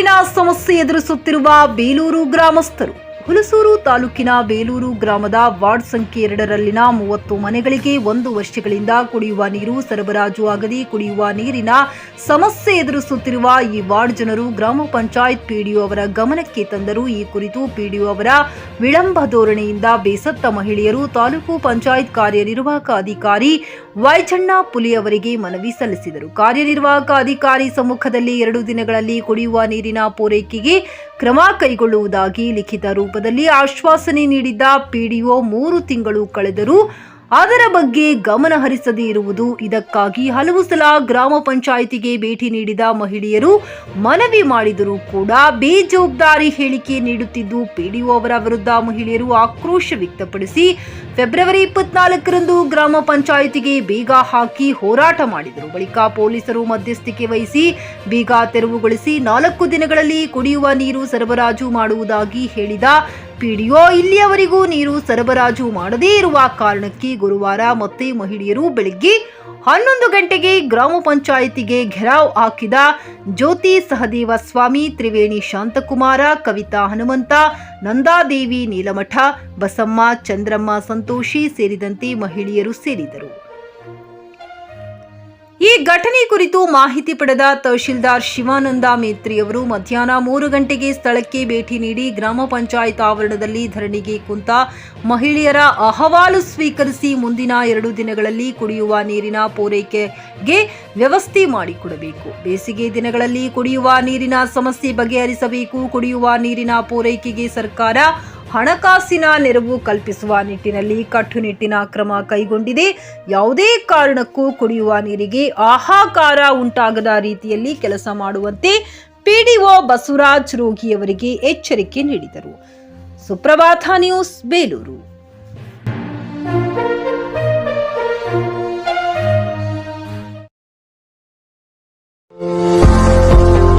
ನೀರಿನ ಸಮಸ್ಯೆ ಎದುರಿಸುತ್ತಿರುವ ಬೇಲೂರು ಗ್ರಾಮಸ್ಥರು. ಹುಲಸೂರು ತಾಲೂಕಿನ ಬೇಲೂರು ಗ್ರಾಮದ ವಾರ್ಡ್ ಸಂಖ್ಯೆ ಎರಡರಲ್ಲಿನ ಮೂವತ್ತು ಮನೆಗಳಿಗೆ ಒಂದು ವರ್ಷಗಳಿಂದ ಕುಡಿಯುವ ನೀರು ಸರಬರಾಜು ಆಗದೆ ಕುಡಿಯುವ ನೀರಿನ ಸಮಸ್ಯೆ ಎದುರಿಸುತ್ತಿರುವ ಈ ವಾರ್ಡ್ ಜನರು ಗ್ರಾಮ ಪಂಚಾಯತ್ ಪಿಡಿಒ ಅವರ ಗಮನಕ್ಕೆ ತಂದರು ಈ ಕುರಿತು ಪಿಡಿಒ ಅವರ ವಿಳಂಬ ಧೋರಣೆಯಿಂದ ಬೇಸತ್ತ ಮಹಿಳೆಯರು ತಾಲೂಕು ಪಂಚಾಯತ್ ಕಾರ್ಯನಿರ್ವಾಹಕ ಅಧಿಕಾರಿ ವೈಚಣ್ಣ ಪುಲಿ ಅವರಿಗೆ ಮನವಿ ಸಲ್ಲಿಸಿದರು. ಕಾರ್ಯನಿರ್ವಾಹಕ ಅಧಿಕಾರಿ ಸಮ್ಮುಖದಲ್ಲಿ ಎರಡು ದಿನಗಳಲ್ಲಿ ಕುಡಿಯುವ ನೀರಿನ ಪೂರೈಕೆಗೆ ಕ್ರಮ ಕೈಗೊಳ್ಳುವುದಾಗಿ ಲಿಖಿತ ರೂಪದಲ್ಲಿ ಆಶ್ವಾಸನೆ ನೀಡಿದ್ದ ಪಿಡಿಒ ಮೂರು ತಿಂಗಳು ಕಳೆದರೂ ಅದರ ಬಗ್ಗೆ ಗಮನ ಹರಿಸದೇ ಇರುವುದು ಇದಕ್ಕಾಗಿ ಹಲವು ಸಲ ಗ್ರಾಮ ಪಂಚಾಯಿತಿಗೆ ಭೇಟಿ ನೀಡಿದ ಮಹಿಳೆಯರು ಮನವಿ ಮಾಡಿದರೂ ಕೂಡ ಬೇಜವಾಬ್ದಾರಿ ಹೇಳಿಕೆ ನೀಡುತ್ತಿದ್ದು ಪಿಡಿಒ ಅವರ ವಿರುದ್ಧ ಮಹಿಳೆಯರು ಆಕ್ರೋಶ ವ್ಯಕ್ತಪಡಿಸಿ ಫೆಬ್ರವರಿ ಇಪ್ಪತ್ನಾಲ್ಕರಂದು ಗ್ರಾಮ ಪಂಚಾಯಿತಿಗೆ ಬೀಗ ಹಾಕಿ ಹೋರಾಟ ಮಾಡಿದರು. ಬಳಿಕ ಪೊಲೀಸರು ಮಧ್ಯಸ್ಥಿಕೆ ವಹಿಸಿ ಬೀಗ ತೆರವುಗೊಳಿಸಿ ನಾಲ್ಕು ದಿನಗಳಲ್ಲಿ ಕುಡಿಯುವ ನೀರು ಸರಬರಾಜು ಮಾಡುವುದಾಗಿ ಹೇಳಿದ ಪಿಡಿಒ ಇಲ್ಲಿಯವರೆಗೂ ನೀರು ಸರಬರಾಜು ಮಾಡದೇ ಇರುವ ಕಾರಣಕ್ಕೆ ಗುರುವಾರ ಮತ್ತೆ ಮಹಿಳೆಯರು ಬೆಳಗ್ಗೆ ಹನ್ನೊಂದು ಗಂಟೆಗೆ ಗ್ರಾಮ ಪಂಚಾಯಿತಿಗೆ ಘೆರಾವ್ ಹಾಕಿದ ಜ್ಯೋತಿ ಸಹದೇವ ಸ್ವಾಮಿ, ತ್ರಿವೇಣಿ ಶಾಂತಕುಮಾರ, ಕವಿತಾ ಹನುಮಂತ, ನಂದಾದೇವಿ ನೀಲಮಠ, ಬಸಮ್ಮ, ಚಂದ್ರಮ್ಮ ಸಂತೋಷಿ ಸೇರಿದಂತೆ ಮಹಿಳೆಯರು ಸೇರಿದರು. ಈ ಘಟನೆ ಕುರಿತು ಮಾಹಿತಿ ಪಡೆದ ತಹಶೀಲ್ದಾರ್ ಶಿವಾನಂದ ಮೇತ್ರಿಯವರು ಮಧ್ಯಾಹ್ನ ಮೂರು ಗಂಟೆಗೆ ಸ್ಥಳಕ್ಕೆ ಭೇಟಿ ನೀಡಿ ಗ್ರಾಮ ಪಂಚಾಯತ್ ಆವರಣದಲ್ಲಿ ಧರಣಿಗೆ ಕುಂತ ಮಹಿಳೆಯರ ಅಹವಾಲು ಸ್ವೀಕರಿಸಿ ಮುಂದಿನ ಎರಡು ದಿನಗಳಲ್ಲಿ ಕುಡಿಯುವ ನೀರಿನ ಪೂರೈಕೆಗೆ ವ್ಯವಸ್ಥೆ ಮಾಡಿಕೊಡಬೇಕು. ಬೇಸಿಗೆ ದಿನಗಳಲ್ಲಿ ಕುಡಿಯುವ ನೀರಿನ ಸಮಸ್ಯೆ ಬಗೆಹರಿಸಬೇಕು. ಕುಡಿಯುವ ನೀರಿನ ಪೂರೈಕೆಗೆ ಸರ್ಕಾರ ಹಣಕಾಸಿನ ನೆರವು ಕಲ್ಪಿಸುವ ನಿಟ್ಟಿನಲ್ಲಿ ಕಟ್ಟುನಿಟ್ಟಿನ ಕ್ರಮ ಕೈಗೊಂಡಿದೆ. ಯಾವುದೇ ಕಾರಣಕ್ಕೂ ಕುಡಿಯುವ ನೀರಿಗೆ ಆಹಾಕಾರ ಉಂಟಾಗದ ರೀತಿಯಲ್ಲಿ ಕೆಲಸ ಮಾಡುವಂತೆ ಪಿಡಿಒ ಬಸವರಾಜ್ ರೋಗಿಯವರಿಗೆ ಎಚ್ಚರಿಕೆ ನೀಡಿದರು. ಸುಪ್ರಭಾತ ನ್ಯೂಸ್ ಬೇಲೂರು.